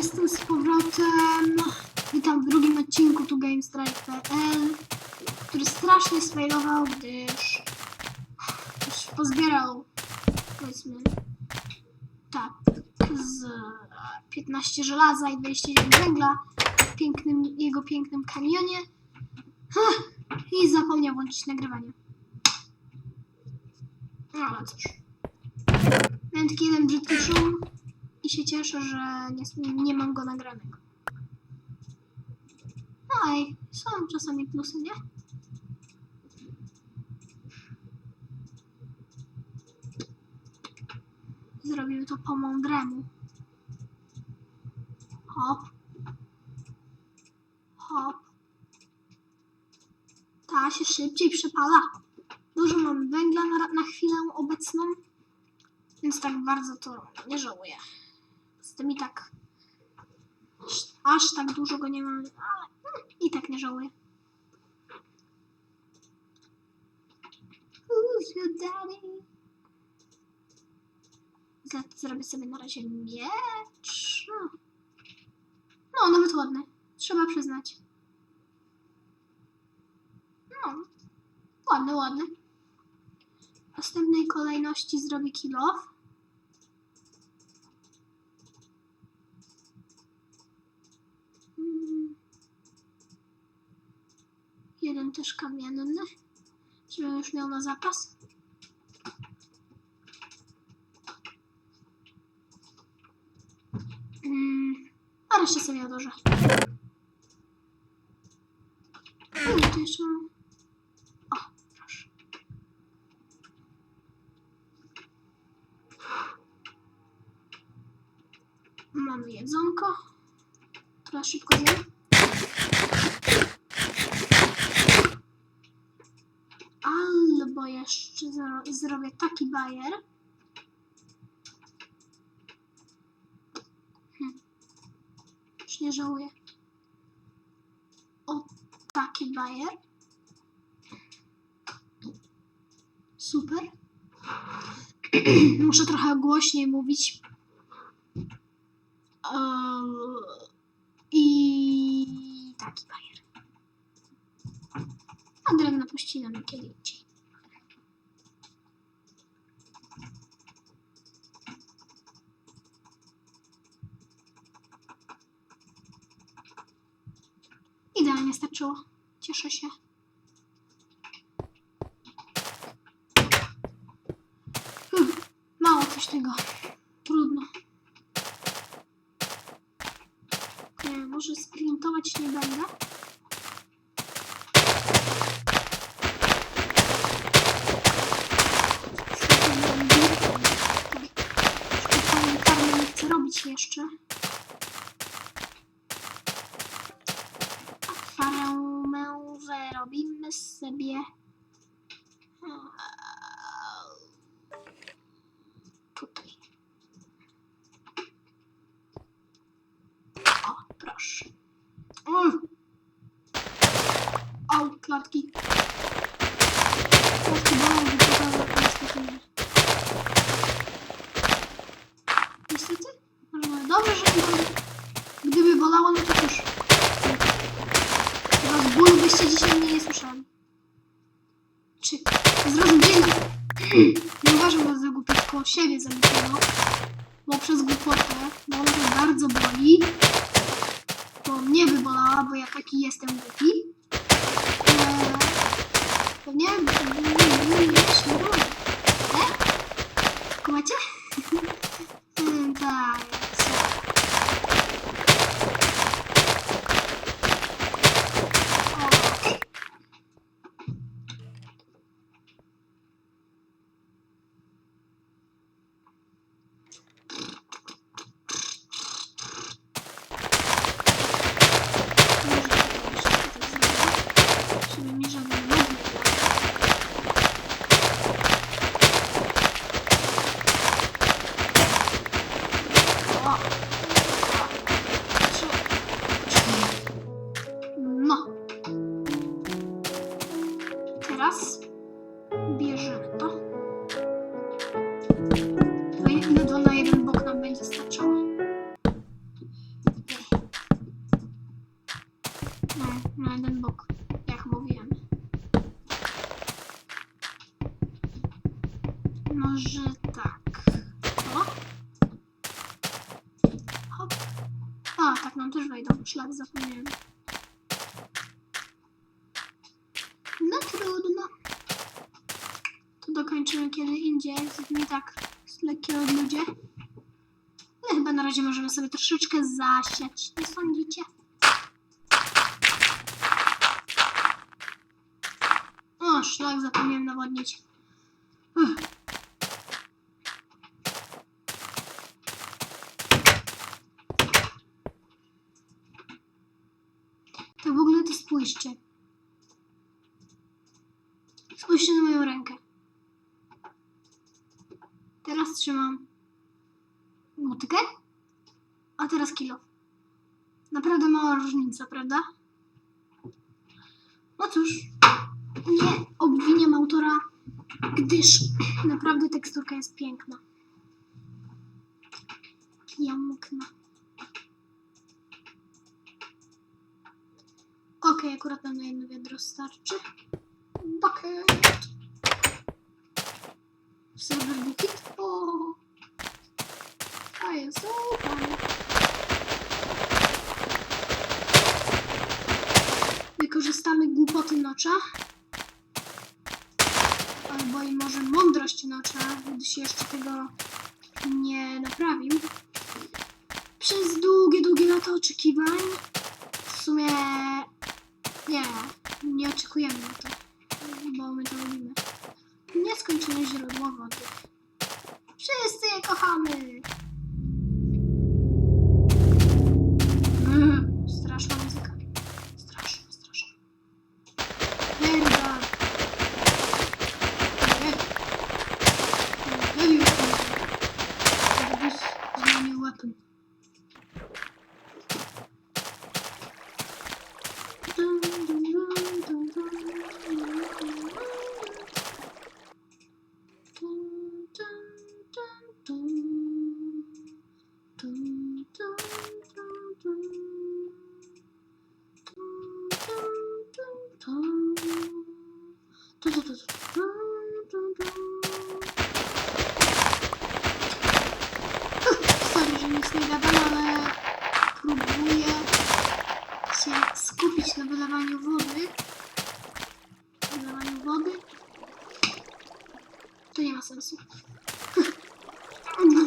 jestem z powrotem. Witam w drugim odcinku tu GameStrike.pl, który strasznie sfailował, gdyż już pozbierał powiedzmy tak z 15 żelaza i 21 węgla w pięknym, jego pięknym kanionie i zapomniał włączyć nagrywanie. No ale cóż. Miałem taki jeden brzydki szum się cieszę, że nie, nie mam go nagranego. No są czasami plusy, nie? Zrobimy to po mądremu. Hop. Hop. Ta się szybciej przepala. Dużo mam węgla na, na chwilę obecną, więc tak bardzo to nie żałuję. Tym i tak aż, tak dużo go nie mam, ale i tak nie żałuję. Who's your daddy? Zrobię sobie na razie miecz. No nawet ładny. Trzeba przyznać. No, ładny, ładny. W następnej kolejności zrobię kill off. Mm. Też kamienny, żebym już miał na zapas. Mm, a resztę sobie odłożę. Nie, to jeszcze mam... O, proszę. Mamy jedzonko. Szybko zjem. Albo jeszcze zro- zrobię taki bajer. Hm. Już nie żałuję. O, taki bajer. Super. Muszę trochę głośniej mówić. Eee, I taki bajer. A drewno pościnamy kiedy indziej. Starczyło. Cieszę się. Hmm, mało coś tego. Trudno. Nie, może sprintować nie będę. Specjalnie karmy nie chcę robić jeszcze. A farmę wyrobimy sobie. Tutaj. O, proszę. O! Au, klatki. Klatki bolą, wypadały niestety nie. Niestety? Może dobrze, że. Gdyby bolało, no to cóż. Chyba z bólu byście dzisiaj nie słyszeli. Nie uważam was za głupie, tylko siebie za głupiego. Bo przez głupotę, bo ona to bardzo boli. Bo mnie by bolała, bo ja taki jestem głupi. Eee, pewnie się boli. Nie? Kumacie? Mm, No, na jeden bok, jak mówiłem. Może tak. O. Hop. A, tak nam też wejdą. Szlak zapomniałem. No trudno. To dokończymy kiedy indziej. Nie tak lekkie odludzie. Ale chyba na razie możemy sobie troszeczkę zasiać. Nie sądzicie? Szlak zapomniałem nawodnić. Uff. Tak w ogóle to spójrzcie. Spójrzcie na moją rękę. Teraz trzymam motykę, a teraz kilo. Naprawdę mała różnica, prawda? No cóż, nie obwiniam autora, gdyż naprawdę teksturka jest piękna. Piękna. Okej, akurat na jedno wiadro starczy. Bucket. Silver bucket. O, a jest super. Wykorzystamy głupoty nocza. Albo i może mądrość nocza, gdyż jeszcze tego nie naprawił. Przez długie, długie lata oczekiwań w sumie nie, nie oczekujemy na to, bo my to robimy. Nieskończone źródło wody. Wszyscy je kochamy! Sorry, że nic nie gadam, ale próbuję się skupić na wylewaniu wody. Wylewaniu wody. To nie ma sensu.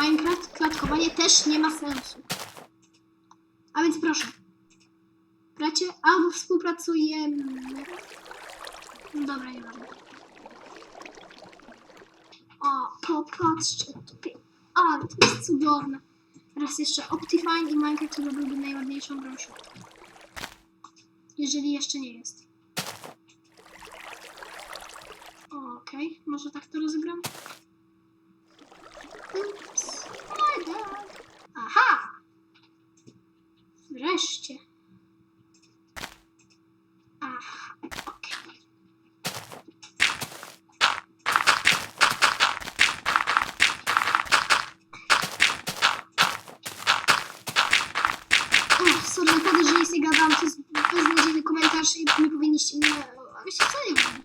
Minecraft, klatkowanie też nie ma sensu. A więc proszę. Bracie, albo współpracujemy. No Dobra, nie mamy. O, popatrzcie. Ale to jest cudowne. Raz jeszcze Optifine i Minecraft to byłby najładniejszą grą. Jeżeli jeszcze nie jest. Okej, może tak to rozegram? Ups, my bad. Aha! Wreszcie. Aha, okej. Uff, sorry, naprawdę, że nic nie gadam, to jest beznadziejny komentarz i nie powinniście mnie... A wiecie co, nie wiem.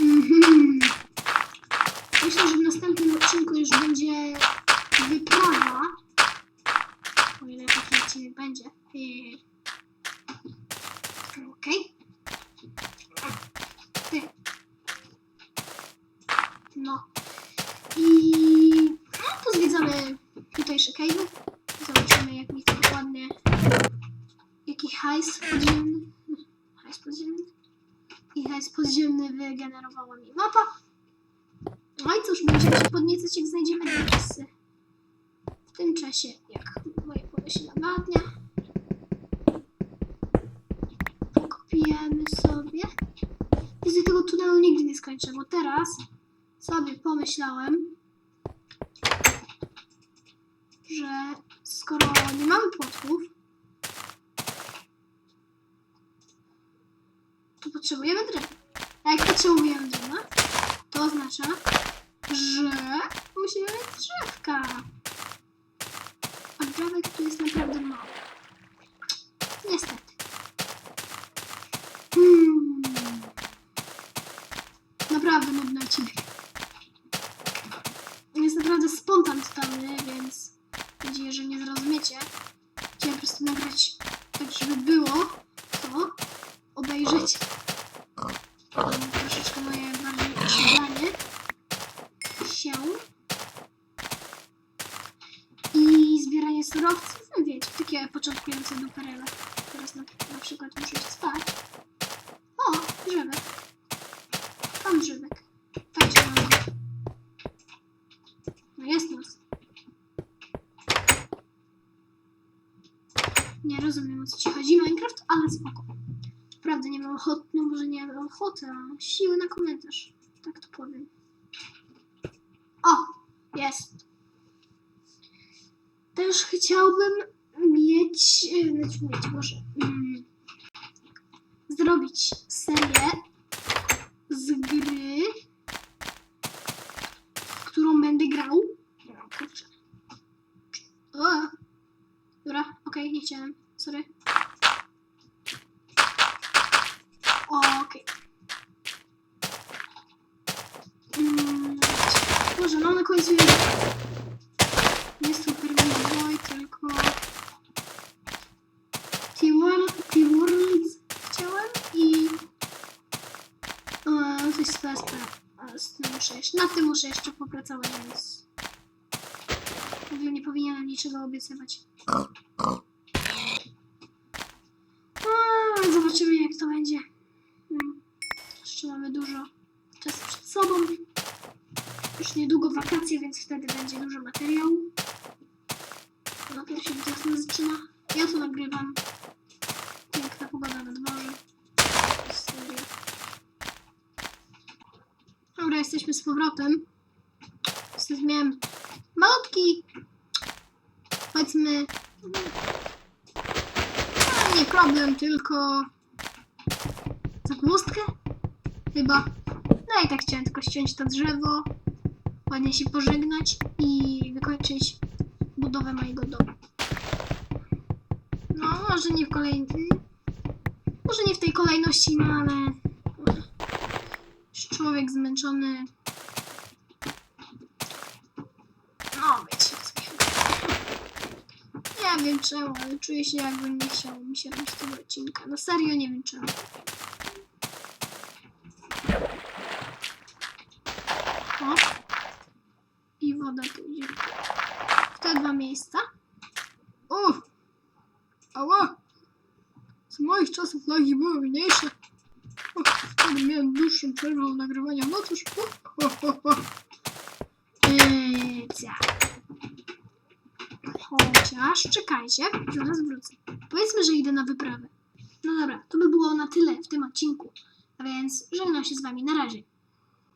Mhm. Myślę, że w następnym odcinku już będzie wyprawa. O ile taki odcinek będzie. Eee. Okej. Ty. No. I no, pozwiedzamy tutejsze cave'y. Zobaczymy, jak mi to dokładnie... Jaki hajs podziemny... Hajs podziemny? I hajs podziemny wygenerowała mi mapa. No i cóż, będziemy się podniecać, jak znajdziemy dopisy. W tym czasie, jak moje pole się nawadnia. Pokopiemy sobie. I z tego tunelu nigdy nie skończę, bo teraz sobie pomyślałem, że skoro nie mamy płotków, to potrzebujemy drewna. A jak potrzebujemy drewna, to oznacza, że musimy mieć drzewka. jest naprawdę mało. Niestety. Hmm. Naprawdę nudny odcinek. Jest naprawdę spontan totalny, więc mam nadzieję, że nie zrozumiecie. Chciałem po prostu nagrać tak, żeby było to obejrzeć um, troszeczkę moje bardziej osiedlanie się i zbieranie surowców, no wiecie, takie początkujące duperele. Teraz na, na przykład muszę spać. O, drzewek. Tam drzewek. Patrzcie na mnie. No jest nas. Nie rozumiem o co ci chodzi Minecraft, ale spoko. Naprawdę nie mam ochoty, no może nie mam ochoty, a mam siły na komentarz. Tak to powiem. O! Jest. Też chciałbym mieć, znaczy mieć może, mm, zrobić serię z gry, którą będę grał. Kurczę. O, dobra, okej, nie chciałem, sorry. Okej. Mm, Boże, no na końcu jest nie Super Meat Boy, tylko T-Worlds chciałem i e, coś z PSP. ale Z tym muszę jeszcze, nad tym muszę jeszcze popracować, więc w nie powinienem niczego obiecywać. A, zobaczymy jak to będzie. Hmm. Jeszcze mamy dużo czasu przed sobą. Już niedługo wakacje, więc wtedy będzie dużo materiału. Dopiero się wiosna zaczyna. Ja to nagrywam. Piękna pogoda na dworze. Dobra, jesteśmy z powrotem. Miałem malutki, powiedzmy, no, nie problem, tylko zagłóstkę chyba. No i tak chciałem tylko ściąć to drzewo, ładnie się pożegnać i wykończyć budowę mojego domu. No, może nie w kolejnej. Może nie w tej kolejności, no ale. Człowiek zmęczony. No, wiecie o co mi chodzi. Nie wiem czemu, ale czuję się jakbym nie chciał mi się robić tego odcinka. No serio, nie wiem czemu. O. I woda pójdzie w te dwa miejsca. O! Ała! Z moich czasów lagi były mniejsze. O, wtedy miałem dłuższą przerwę od nagrywania. No cóż. O, o, o, o. Chociaż, czekajcie, zaraz wrócę. Powiedzmy, że idę na wyprawę. No dobra, to by było na tyle w tym odcinku. A więc żegnam się z wami. Na razie.